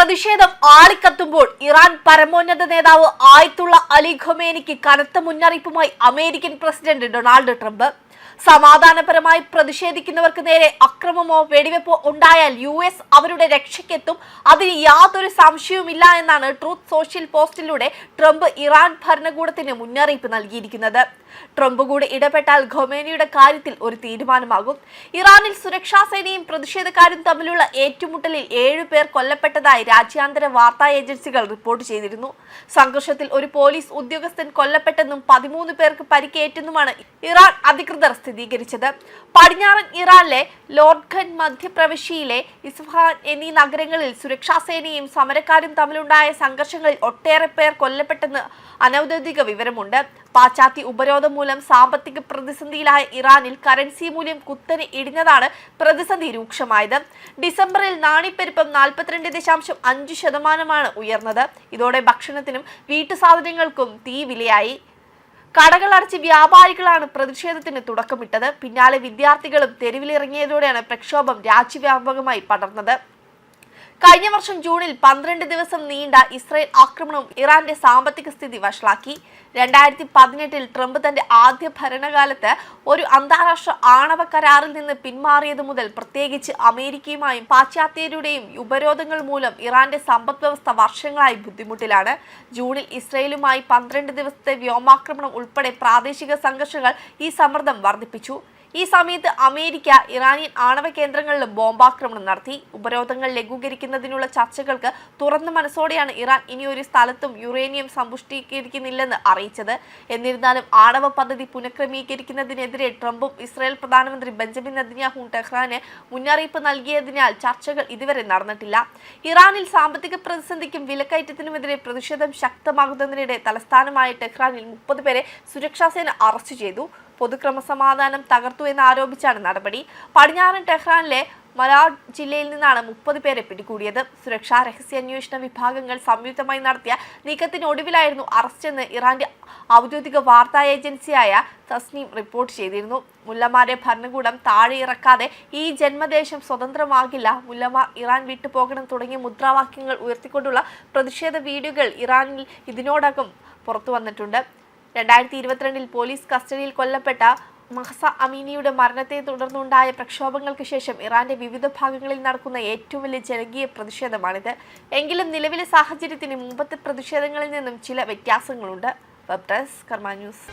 പ്രതിഷേധം ആളിക്കത്തുമ്പോൾ ഇറാൻ പരമോന്നത നേതാവ് ആയത്തുള്ള അലി ഖൊമേനിക്ക് കനത്ത മുന്നറിയിപ്പുമായി അമേരിക്കൻ പ്രസിഡന്റ് ഡൊണാൾഡ് ട്രംപ് സമാധാനപരമായി പ്രതിഷേധിക്കുന്നവർക്ക് നേരെ അക്രമമോ വെടിവെപ്പോ ഉണ്ടായാൽ യു എസ് അവരുടെ രക്ഷയ്ക്കെത്തും. അതിന് യാതൊരു സംശയവുമില്ല എന്നാണ് ട്രൂത്ത് സോഷ്യൽ പോസ്റ്റിലൂടെ ട്രംപ് ഇറാൻ ഭരണകൂടത്തിന് മുന്നറിയിപ്പ് നൽകിയിരിക്കുന്നത്. ട്രംപ് കൂടെ ഇടപെട്ടാൽ ഖൊമേനിയുടെ കാര്യത്തിൽ ഒരു തീരുമാനമാകും. ഇറാനിൽ സുരക്ഷാ സേനയും പ്രതിഷേധക്കാരും തമ്മിലുള്ള ഏറ്റുമുട്ടലിൽ ഏഴു പേർ കൊല്ലപ്പെട്ടതായി രാജ്യാന്തര വാർത്താ ഏജൻസികൾ റിപ്പോർട്ട് ചെയ്തിരുന്നു. സംഘർഷത്തിൽ ഒരു പോലീസ് ഉദ്യോഗസ്ഥൻ കൊല്ലപ്പെട്ടെന്നും പതിമൂന്ന് പേർക്ക് പരിക്കേറ്റെന്നുമാണ് ഇറാൻ അധികൃതർ സ്ഥിരീകരിച്ചത്. പടിഞ്ഞാറൻ ഇറാനിലെ ലോർഡ്ഖൻ മധ്യപ്രവിശ്യയിലെ ഇസ്ഫഹാൻ എന്നീ നഗരങ്ങളിൽ സുരക്ഷാസേനയും സമരക്കാരും തമ്മിലുണ്ടായ സംഘർഷങ്ങളിൽ ഒട്ടേറെ പേർ കൊല്ലപ്പെട്ടെന്ന് അനൌദ്യോഗിക വിവരമുണ്ട്. പാശ്ചാത്യ ഉപരോധം മൂലം സാമ്പത്തിക പ്രതിസന്ധിയിലായ ഇറാനിൽ കറൻസി മൂല്യം കുത്തനെ ഇടിഞ്ഞതാണ് പ്രതിസന്ധി രൂക്ഷമായത്. ഡിസംബറിൽ നാണിപ്പെരുപ്പം നാൽപ്പത്തിരണ്ട് ദശാംശം അഞ്ച് ശതമാനമാണ് ഉയർന്നത്. ഇതോടെ ഭക്ഷണത്തിനും വീട്ടുസാധനങ്ങൾക്കും തീ വിലയായി. കടകൾ അടച്ച് വ്യാപാരികളാണ് പ്രതിഷേധത്തിന് തുടക്കമിട്ടത്. പിന്നാലെ വിദ്യാർത്ഥികളും തെരുവിലിറങ്ങിയതോടെയാണ് പ്രക്ഷോഭം രാജ്യവ്യാപകമായി പടർന്നത്. കഴിഞ്ഞ വർഷം ജൂണിൽ പന്ത്രണ്ട് ദിവസം നീണ്ട ഇസ്രായേൽ ആക്രമണം ഇറാന്റെ സാമ്പത്തിക സ്ഥിതി വഷളാക്കി. രണ്ടായിരത്തി പതിനെട്ടിൽ ട്രംപ് തന്റെ ആദ്യ ഭരണകാലത്ത് ഒരു അന്താരാഷ്ട്ര ആണവ കരാറിൽ നിന്ന് പിന്മാറിയത് മുതൽ പ്രത്യേകിച്ച് അമേരിക്കയുമായും പാശ്ചാത്യരുടെയും ഉപരോധങ്ങൾ മൂലം ഇറാന്റെ സമ്പദ് വ്യവസ്ഥ വർഷങ്ങളായി ബുദ്ധിമുട്ടിലാണ്. ജൂണിൽ ഇസ്രയേലുമായി പന്ത്രണ്ട് ദിവസത്തെ വ്യോമാക്രമണം ഉൾപ്പെടെ പ്രാദേശിക സംഘർഷങ്ങൾ ഈ സമ്മർദ്ദം വർദ്ധിപ്പിച്ചു. ഈ സമയത്ത് അമേരിക്ക ഇറാനിയൻ ആണവ കേന്ദ്രങ്ങളിലും ബോംബാക്രമണം നടത്തി. ഉപരോധങ്ങൾ ലഘൂകരിക്കുന്നതിനുള്ള ചർച്ചകൾക്ക് തുറന്ന മനസ്സോടെയാണ് ഇറാൻ ഇനിയൊരു സ്ഥലത്തും യുറേനിയം സമ്പുഷ്ടീകരിക്കുന്നില്ലെന്ന് അറിയിച്ചത്. എന്നിരുന്നാലും ആണവ പദ്ധതി പുനഃക്രമീകരിക്കുന്നതിനെതിരെ ട്രംപും ഇസ്രായേൽ പ്രധാനമന്ത്രി ബെഞ്ചമിൻ നെതന്യാഹും ടെഹ്റാന് മുന്നറിയിപ്പ് നൽകിയതിനാൽ ചർച്ചകൾ ഇതുവരെ നടന്നിട്ടില്ല. ഇറാനിൽ സാമ്പത്തിക പ്രതിസന്ധിക്കും വിലക്കയറ്റത്തിനുമെതിരെ പ്രതിഷേധം ശക്തമാകുന്നതിനിടെ തലസ്ഥാനമായ ടെഹ്റാനിൽ മുപ്പത് പേരെ സുരക്ഷാസേന അറസ്റ്റ് ചെയ്തു. പൊതുക്രമസമാധാനം തകർത്തു എന്നാരോപിച്ചാണ് നടപടി. പടിഞ്ഞാറൻ ടെഹ്റാനിലെ മലാഡ് ജില്ലയിൽ നിന്നാണ് മുപ്പത് പേരെ പിടികൂടിയത്. സുരക്ഷാ രഹസ്യാന്വേഷണ വിഭാഗങ്ങൾ സംയുക്തമായി നടത്തിയ നീക്കത്തിനൊടുവിലായിരുന്നു അറസ്റ്റെന്ന് ഇറാന്റെ ഔദ്യോഗിക വാർത്താ ഏജൻസിയായ തസ്നീം റിപ്പോർട്ട് ചെയ്തിരുന്നു. മുല്ലമാരെ ഭരണകൂടം താഴെ ഇറക്കാതെ ഈ ജന്മദേശം സ്വതന്ത്രമാകില്ല. മുല്ലമാർ ഇറാൻ വിട്ടുപോകണം തുടങ്ങിയ മുദ്രാവാക്യങ്ങൾ ഉയർത്തിക്കൊണ്ടുള്ള പ്രതിഷേധ വീഡിയോകൾ ഇറാനിൽ ഇതിനോടകം പുറത്തു വന്നിട്ടുണ്ട്. രണ്ടായിരത്തി ഇരുപത്തിരണ്ടിൽ പോലീസ് കസ്റ്റഡിയിൽ കൊല്ലപ്പെട്ട മഹസ അമീനിയുടെ മരണത്തെ തുടർന്നുണ്ടായ പ്രക്ഷോഭങ്ങൾക്ക് ശേഷം ഇറാന്റെ വിവിധ ഭാഗങ്ങളിൽ നടക്കുന്ന ഏറ്റവും വലിയ ജനകീയ പ്രതിഷേധമാണിത്. എങ്കിലും നിലവിലെ സാഹചര്യത്തിന് മുമ്പത്തെ പ്രതിഷേധങ്ങളിൽ നിന്നും ചില വ്യത്യാസങ്ങളുണ്ട്. വെബ് ഡെസ്ക് കർമ്മ ന്യൂസ്